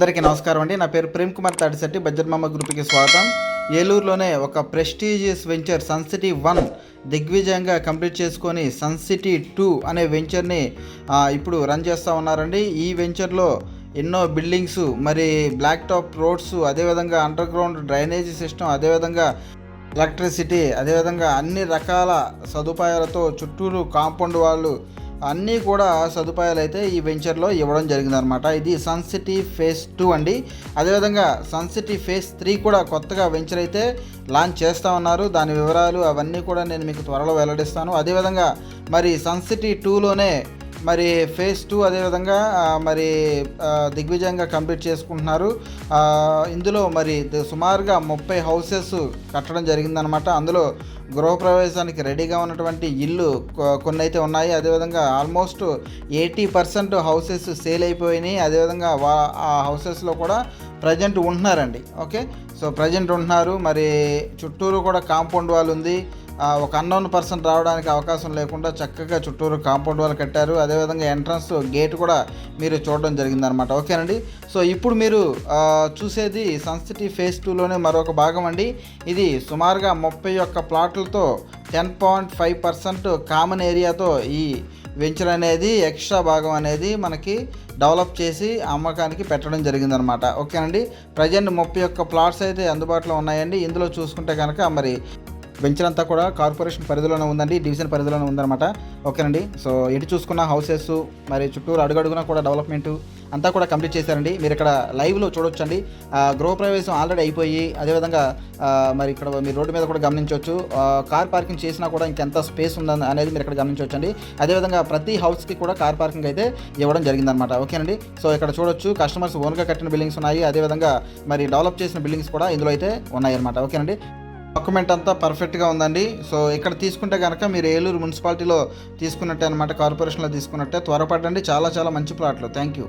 అందరికీ నమస్కారం అండి. నా పేరు ప్రేమ్ కుమార్ తాడిశెట్టి. బడ్జెట్ గ్రూప్కి స్వాగతం. ఏలూరులోనే ఒక prestigious venture sun city one దిగ్విజయంగా కంప్లీట్ చేసుకొని సన్ సిటీ టూ అనే వెంచర్ని ఇప్పుడు రన్ చేస్తూ ఉన్నారండి. ఈ వెంచర్లో ఎన్నో బిల్డింగ్స్ మరి బ్లాక్ టాప్ రోడ్స్ అదేవిధంగా అండర్ గ్రౌండ్ డ్రైనేజీ సిస్టమ్ అదేవిధంగా ఎలక్ట్రిసిటీ అదేవిధంగా అన్ని రకాల సదుపాయాలతో చుట్టూరు కాంపౌండ్ వాళ్ళు అన్నీ కూడా సదుపాయాలు అయితే ఈ వెంచర్లో ఇవ్వడం జరిగిందనమాట ఇది సన్ సిటీ ఫేస్ టూ అండి. అదేవిధంగా సన్ సిటీ ఫేస్ త్రీ కూడా కొత్తగా వెంచర్ అయితే లాంచ్ చేస్తూ ఉన్నారు. దాని వివరాలు అవన్నీ కూడా నేను మీకు త్వరలో వెల్లడిస్తాను. అదేవిధంగా మరి సన్ సిటీ టూలోనే మరి ఫేజ్ టూ అదేవిధంగా మరి దిగ్విజయంగా కంప్లీట్ చేసుకుంటున్నారు. ఇందులో మరి సుమారుగా ముప్పై హౌసెస్ కట్టడం జరిగిందనమాట అందులో గృహప్రవేశానికి రెడీగా ఉన్నటువంటి ఇల్లు కొన్ని అయితే ఉన్నాయి. అదేవిధంగా almost eighty percent houses sale అయిపోయినాయి. అదేవిధంగా వా ఆ హౌసెస్లో కూడా ప్రజెంట్ ఉంటున్నారండి. ఓకే? సో ప్రజెంట్ ఉంటున్నారు. మరి చుట్టూరు కూడా కాంపౌండ్ వాల్ ఉంది. ఒక అన్నోన్ పర్సన్ రావడానికి అవకాశం లేకుండా చక్కగా చుట్టూరు కాంపౌండ్ వాళ్ళు కట్టారు. అదేవిధంగా ఎంట్రన్స్ గేట్ కూడా మీరు చూడడం జరిగిందనమాట ఓకేనండి? సో ఇప్పుడు మీరు చూసేది సన్సిటీ ఫేజ్ టూలోనే మరొక భాగం అండి. ఇది సుమారుగా ముప్పై ఒక్క ప్లాట్లతో ten point five percent common ఏరియాతో ఈ వెంచర్ అనేది ఎక్స్ట్రా భాగం అనేది మనకి డెవలప్ చేసి అమ్మకానికి పెట్టడం జరిగిందనమాట ఓకేనండి? ప్రజెంట్ ముప్పై ఒక్క ప్లాట్స్ అయితే అందుబాటులో ఉన్నాయండి. ఇందులో చూసుకుంటే కనుక మరి వెంచర్ అంతా కూడా కార్పొరేషన్ పరిధిలోనే ఉందండి డివిజన్ పరిధిలోనే ఉందన్నమాట. ఓకేనండి? సో ఎటు చూసుకున్న హౌసెస్ మరి చుట్టూరు అడుగడుగునా కూడా డెవలప్మెంట్ అంతా కూడా కంప్లీట్ చేశారండి. మీరు ఇక్కడ లైవ్లో చూడొచ్చండి. గృహప్రవేశం ఆల్రెడీ అయిపోయి అదేవిధంగా మరి ఇక్కడ మీరు రోడ్డు మీద కూడా గమనించవచ్చు. కార్ పార్కింగ్ చేసినా కూడా ఇంకెంత స్పేస్ ఉందని అనేది మీరు ఇక్కడ గమనించవచ్చండి. అదేవిధంగా ప్రతి హౌస్కి కూడా కార్ పార్కింగ్ అయితే ఇవ్వడం జరిగిందనమాట ఓకేనండి? సో ఇక్కడ చూడొచ్చు కస్టమర్స్ ఓన్గా కట్టిన బిల్డింగ్స్ ఉన్నాయి. అదేవిధంగా మరి డెవలప్ చేసిన బిల్డింగ్స్ కూడా ఇందులో అయితే ఉన్నాయన్నమాట. ఓకేనండి? డాక్యుమెంట్ అంతా పర్ఫెక్ట్గా ఉందండి. సో ఇక్కడ తీసుకుంటే కనుక మీరు ఏలూరు మున్సిపాలిటీలో తీసుకున్నట్టే అనమాట కార్పొరేషన్లో తీసుకున్నట్టే త్వరపడండి. చాలా చాలా మంచి ప్లాట్లు. Thank you.